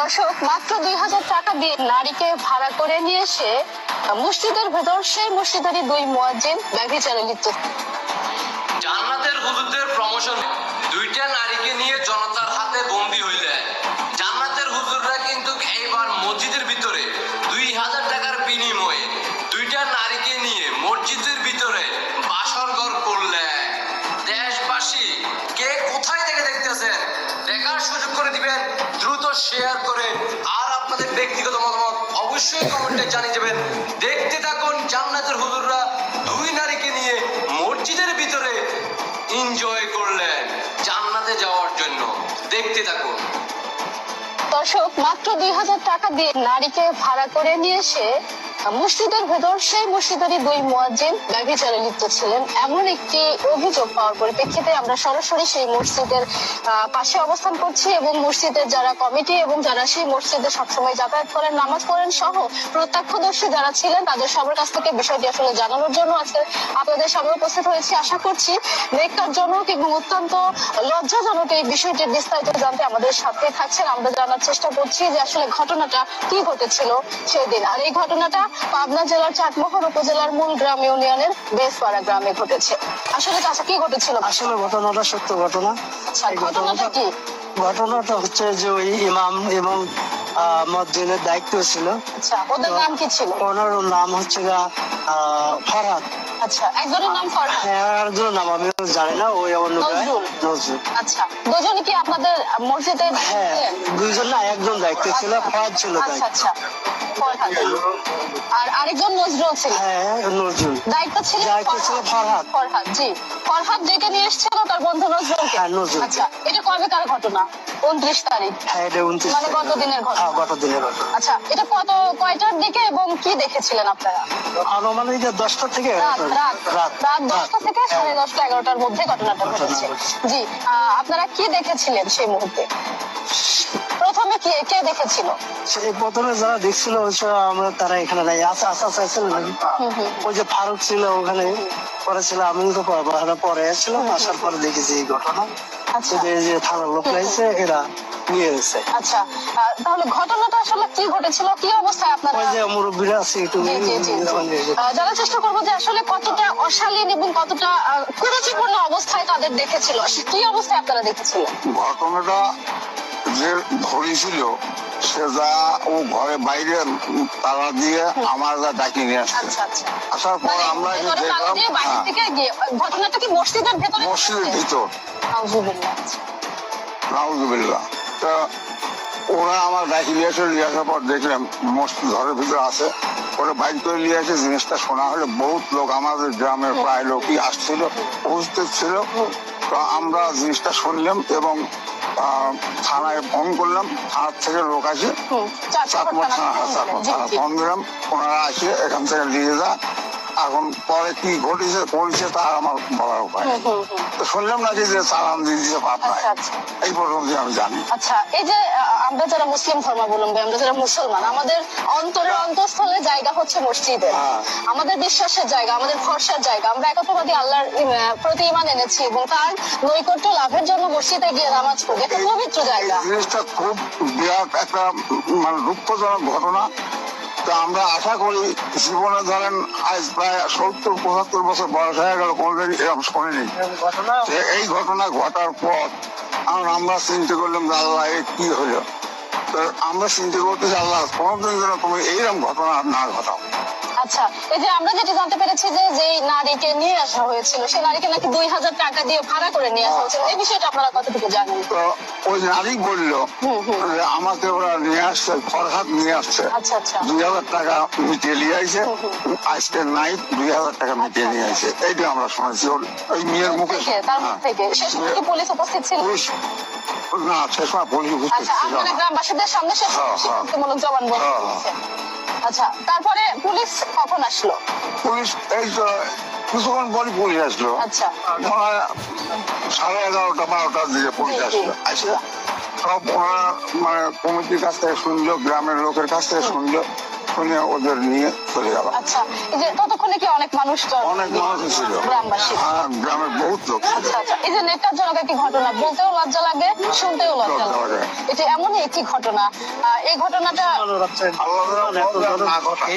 দর্শক, মাত্র দুই হাজার টাকা দিয়ে নারীকে ভাড়া করে নিয়ে এসে মসজিদের ভেতর, সেই মসজিদেরই দুই মুয়াজ্জিন ব্যভিচারে লিপ্ত। জান্নাতের হুজুরদের প্রমোশন দুইটা নারীকে নিয়ে জনতার হাতে জান্নাতের হুজুররা কিন্তু এইবার মসজিদের ভিতরে দুই হাজার টাকার বিনিময়ে দুইটা নারীকে নিয়ে মসজিদের ভিতরে করলেন দেশবাসী, কে কোথায় থেকে দেখতেছেন? দেখার সুযোগ করে দিবেন, দ্রুত শেয়ার ব্যক্তিগত মতামত অবশ্যই কমেন্টে জানিয়ে যাবেন দেখতে থাকুন জান্নাতের হুজুররা দুই নারীকে নিয়ে মসজিদের ভিতরে এনজয় করলেন জান্নাতে যাওয়ার জন্য। দেখতে থাকুন। দর্শক, মাত্র দুই হাজার টাকা দিয়ে নারীকে ভাড়া করে নিয়ে এসে মসজিদের ভেতর সেই মসজিদেরই দুই মুয়াজ্জিন ব্যভিচারে লিপ্ত ছিলেন। এমন একটি অভিযোগ পাওয়ার পরিপ্রেক্ষিতে আমরা সরাসরি সেই মসজিদের পাশে অবস্থান করছি এবং মসজিদের যারা কমিটি এবং যারা সেই মসজিদে সবসময় যাতায়াত করেন, নামাজ পড়েন সহ প্রত্যক্ষদর্শী যারা ছিলেন, তাদের সবার কাছ থেকে বিষয়টি আসলে জানানোর জন্য আজকে আপনাদের সামনে উপস্থিত হয়েছি। আশা করছি বেকারজনক এবং অত্যন্ত লজ্জাজনক এই বিষয়টি বিস্তারিত জানতে আমাদের সাথে থাকছেন। আমরা জানার চেষ্টা করছি যে আসলে ঘটনাটা কি ঘটেছিল সেই দিন আর এই ঘটনাটা পাবনা জেলার চাকমোহর উপজেলার মূল গ্রাম ইউনিয়নের বেসপাড়া গ্রামে ঘটেছে। আসলে চাচা কি ঘটেছিল? আসলে ঘটনাটা সত্য ঘটনা। আচ্ছা, ঘটনাটা কি? ঘটনাটা হচ্ছে যে ওই ইমাম এবং মসজিদের দায়িত্ব ছিল। আচ্ছা ওদের নাম কি ছিল? ওনার নাম হচ্ছে ফরহাদ। আচ্ছা একজনের নাম ফরহাদ হ্যাঁ একজনের নাম আমি জানি না ওই অন্য নজরুল। নজরুল। আচ্ছা দুজনে কি আপনাদের মসজিদে হ্যাঁ দুইজন না একজন দায়িত্ব ছিল ফরহাদ ছিল আচ্ছা আচ্ছা ফরহাদ। আর আরেকজন নজরুল ছিল। হ্যাঁ নজরুল। দায়িত্ব ছিল দায়িত্ব ছিল ফরহাদ। ফরহাদ। জি। ফরহাদ ডেকে নিয়ে এসেছিল তার বন্ধু নজরুলকে। হ্যাঁ, নজরুল। আচ্ছা এটা কবেকার ঘটনা? উনত্রিশ তারিখ। হ্যাঁ এটা উনত্রিশ মানে গত দিনের ঘটনা। হ্যাঁ গত দিনের ঘটনা। আচ্ছা এটা কত কয়টার দিকে এবং কি দেখেছিলেন আপনারা? আনুমানিক দশটা থেকে রাত রাত। দশটা থেকে হ্যাঁ। সাড়ে দশটা এগারোটার মধ্যে ঘটনাটা ঘটেছে। জি আপনারা কি দেখেছিলেন সেই মুহূর্তে? প্রথমে কে কে দেখেছিল? সেই প্রথমে যারা দেখছিল আমরা তারা এখানে নাই। আসা আসা চাইছিল নাকি ওই যে ফারুক ছিল ওখানে পরে ছিল আমি তো পরে পরে আসার পরে দেখেছি এই ঘটনা। যে থানার লোক লাগছে এরা নিয়ে গেছে। আচ্ছা। তাহলে ঘটনাটা আসলে কি ঘটেছিল? কি অবস্থায় আপনারা? ওই যে মুরব্বীরা আছে একটু জানার চেষ্টা করব যে আসলে কতটা অশালীন এবং কতটা কুরুচিপূর্ণ অবস্থায় তাদের দেখেছিল। কি অবস্থায় আপনারা দেখেছিলেন? ঘটনাটা যে ধরেছিল সে যা ও ঘরে বাইরে তালা দিয়ে আমার যা ডাকি নিয়ে আসছে। আচ্ছা আচ্ছা। আসার পর মানে আমরা দেখলাম হ্যাঁ, ঘটনাটা কি মসজিদের ভেতরে মসজিদের ভিতর। আউযুবিল্লাহ, আচ্ছা। নাউজুবিল্লাহ। তা ওরা আমার ডাকি নিয়ে এসে নিয়ে আসার পর দেখলাম মসজিদ ঘরের ভিতরে আছে। ওরা বাইর করে নিয়ে এসে জিনিসটা শোনা হলে। বহুত লোক আমাদের গ্রামের প্রায় লোকই আসছিল উপস্থিত ছিল। তো আমরা জিনিসটা শুনলাম এবং থানায় ফোন করলাম থানার থেকে লোক আছে চাকমা থানা। চাকমা থানা। ফোন দিলাম ওনারা আছে এখান থেকে নিয়ে যা এখন পরে কি ঘটেছে করেছে তার আমার বলার উপায়। তো শুনলাম নাকি যে চালান দিয়ে পাপ নাই আচ্ছা আচ্ছা। এই পর্যন্ত আমি জানি। আচ্ছা এই যে আমরা যারা মুসলিম ধর্মাবলম্বী আমরা যারা মুসলমান আমাদের অন্তরের অন্তঃস্থলে জায়গা হচ্ছে মসজিদের। হ্যাঁ। আমাদের বিশ্বাসের জায়গা আমাদের ভরসার জায়গা। আমরা একত্রবাদী আল্লাহর প্রতি ইমান এনেছি এবং তার নৈকট্য লাভের জন্য মসজিদে গিয়ে নামাজ পড়ি। একটা পবিত্র জায়গা। জিনিসটা খুব বিরাট একটা মানে দুঃখজনক ঘটনা। তো আমরা আশা করি জীবনে ধরেন আজ প্রায় সত্তর পঁচাত্তর বছর বয়স হয়ে গেল কোনোদিন এরকম শোনেনি। এই ঘটনা ঘটার পর আমরা চিন্তা করলাম যে আল্লাহ কি হলো? তো আমরা চিন্তা করতেছি আল্লাহ কোনোদিন যেন তুমি এইরকম ঘটনা না ঘটাও। আচ্ছা এই যে আমরা যেটা জানতে পেরেছি যে যেই নারীকে নিয়ে আসা হয়েছিল সেই নারীকে নাকি দুই হাজার টাকা দিয়ে ভাড়া করে নিয়ে আসা হয়েছিল। এই বিষয়টা আপনারা কতটুকু জানেন? তো ওই নারী বলল। যে আমাকে ওরা নিয়ে আসছে ফরহাদ নিয়ে আসছে। আচ্ছা আচ্ছা। দুই হাজার টাকা মিটিয়ে নিয়ে আইছে। আজকে নাইট দুই হাজার টাকা মিটিয়ে নিয়ে আইছে। এইটা আমরা শুনেছি। ওই মেয়ের মুখে থেকে তার হ্যাঁ। থেকে। সে সময় পুলিশ উপস্থিত ছিল? না সে সময় পুলিশ উপস্থিত আচ্ছা ছিল। গ্রামবাসীদের সামনে সে হ্যাঁ, হ্যাঁ। জবানবন্দি হ্যাঁ, দিয়েছে আচ্ছা তারপরে পুলিশ কখন আসলো? পুলিশ এই তো কিছুক্ষণ পরে পুলিশ আসলো। আচ্ছা। সাড়ে এগারোটা বারোটার দিকে পুলিশ। আসলো। আসলে। সব মানে কমিটির কাছ থেকে শুনলো গ্রামের লোকের কাছ থেকে শুনলো। শুনে ওদের নিয়ে চলে গেল আচ্ছা এই যে ততক্ষণে কি অনেক মানুষ তো অনেক মানুষ ছিল গ্রামবাসী হ্যাঁ গ্রামের বহুত লোক ছিল। আচ্ছা আচ্ছা এই যে নেতার জন্য একটি ঘটনা বলতেও লজ্জা লাগে শুনতেও লজ্জা লাগে। এটা এমনই একটি ঘটনা আহ, এই ঘটনাটা আল্লাহ আল্লাহ না ঘটায়।